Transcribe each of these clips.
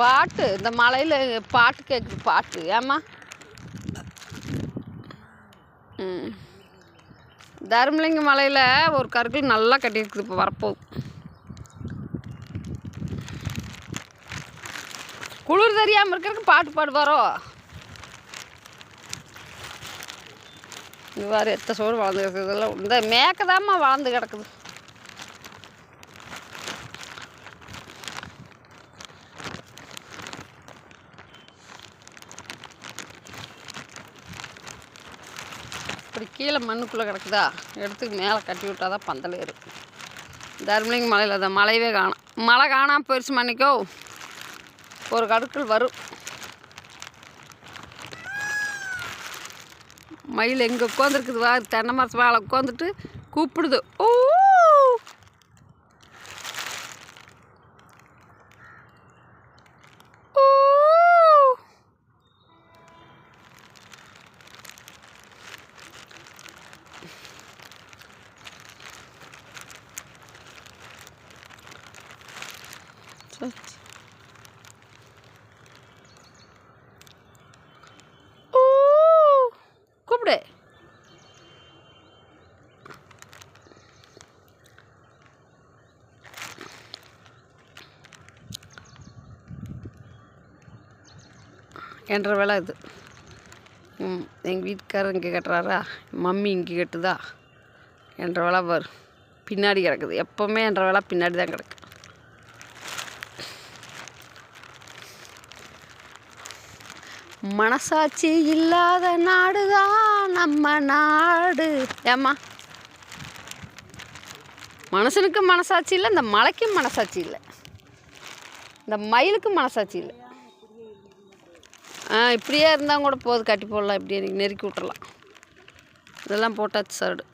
பாட்டு இந்த மலையில் பாட்டு கேட்குது பாட்டு. ஏம்மா? தர்மலிங்க தருமலிங்க மலையில் ஒரு கருக்கள் நல்லா கட்டியிருக்குது இப்போ வரப்போகுது. குளிர் தெரியாமல் இருக்கிறதுக்கு பாட்டு பாடுவாரோ? இவ்வாறு எத்தனை எத்த சோறு வளர்ந்து கிடக்குதுலாம் இந்த மேக்கதாம்மா வளர்ந்து கிடக்குது. இப்படி கீழே மண்ணுக்குள்ளே கிடக்குதா? எடுத்து மேலே கட்டி விட்டால் தான் பந்தல் ஏறும் தர்மலிங்க மலையில் அந்த மலையவே காணும் மழை காணாமல் போயிடுச்சு மன்னிக்கோ. ஒரு கடுக்கள் வரும். மயில் எங்கே உட்காந்துருக்குது வா தென்னை மரத்து மேலே உட்காந்துட்டு கூப்பிடுது. ஓ சரி. கூப்பிடு என்ற வேலை இது. ம் எங்கள் வீட்டுக்காரர் இங்கே கட்டுறாரா? மம்மி இங்கே கட்டுதா? என்ற வேலை வரும். பின்னாடி கிடக்குது. எப்போவுமே என்ற வேலை பின்னாடி தான் கிடக்கு. மனசாட்சி இல்லாத நாடுதான் நம்ம நாடு. ஏம்மா? மனுஷனுக்கும் மனசாட்சி இல்லை இந்த மலைக்கும் மனசாட்சி இல்லை. இந்த மயிலுக்கும் மனசாட்சி இல்லை. ஆ இப்படியே இருந்தால் கூட போதும் கட்டி போடலாம் இப்படியே நெருக்கி விட்டுறலாம். இதெல்லாம் போட்டாச்சு சரடு.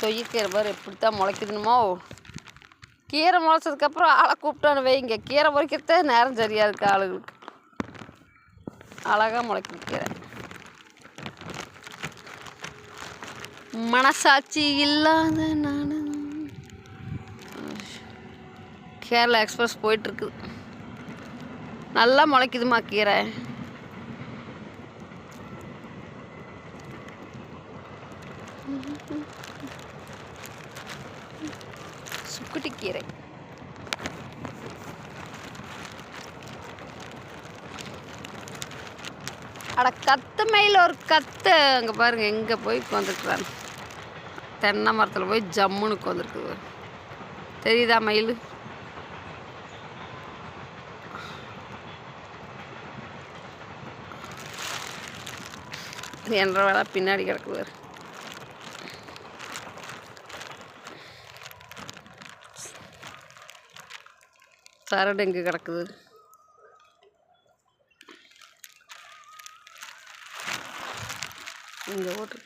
தொய்யக்கீரை பாரு எப்படி தான் முளைக்குதுனுமோ கீரை முளைச்சதுக்கப்புறம் ஆளை கூப்பிட்டான்னு வைங்க. கீரை பொறிக்கிறதே நேரம் சரியாக இருக்குது ஆளுங்களுக்கு அழகாக முளைக்குது கீரை. மனசாட்சி இல்லாத நான். கேரளா எக்ஸ்பிரஸ் போயிட்டுருக்குது நல்லா முளைக்குதுமா கீரை. சுக்குட்டி கீரை அட கத்து மயில் ஒரு கத்து. அங்கே பாருங்க எங்கே போய் உட்காந்துருக்குறாங்க தென்னை மரத்தில் போய் ஜம்முன்னு உட்காந்துருக்குது தெரியுதா மயில்? என்ற வேலை பின்னாடி கிடக்குது சரடு எங்கே கிடக்குது? இங்கே ஓட்டு